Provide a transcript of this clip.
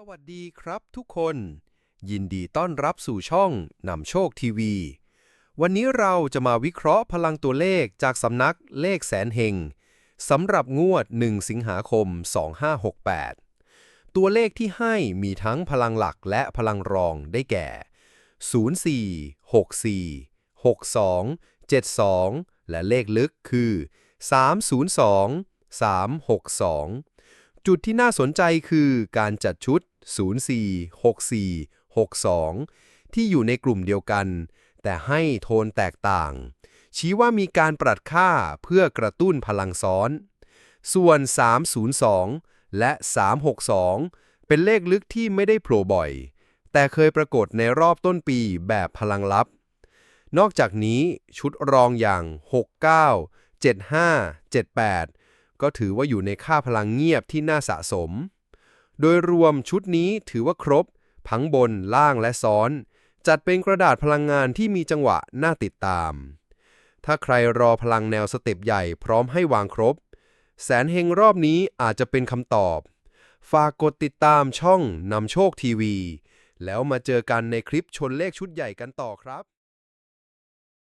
สวัสดีครับทุกคน ยินดีต้อนรับสู่ช่องนำโชคทีวี วันนี้เราจะมาวิเคราะห์พลังตัวเลขจากสำนักเลขแสนเฮงสำหรับงวด 1 สิงหาคม 2568 ตัวเลขที่ให้มีทั้งพลังหลักและพลังรองได้แก่ 04 64 62 72 และเลขลึกคือ 302 362 จุดที่น่าสนใจคือการจัดชุด 04 64 62 ที่อยู่ในกลุ่มเดียวกัน แต่ให้โทนแตกต่าง ชี้ว่ามีการปรับค่าเพื่อกระตุ้นพลังซ้อน ส่วน 302 และ 362 เป็นเลขลึกที่ไม่ได้โผล่บ่อย แต่เคยปรากฏในรอบต้นปีแบบพลังลับ นอกจากนี้ชุดรองอย่าง 69 75 78 ก็ถือว่าอยู่ในค่าพลังเงียบที่น่าสะสม โดยรวมชุดนี้ถือว่าครบ พังบน ล่างและซ้อน จัดเป็นกระดาษพลังงานที่มีจังหวะน่าติดตาม ถ้าใครรอพลังแนวสเต็ปใหญ่พร้อมให้วางครบ แสนเฮงรอบนี้อาจจะเป็นคำตอบ ฝากกดติดตามช่องนำโชคทีวี แล้วมาเจอกันในคลิปชนเลขชุดใหญ่กันต่อครับ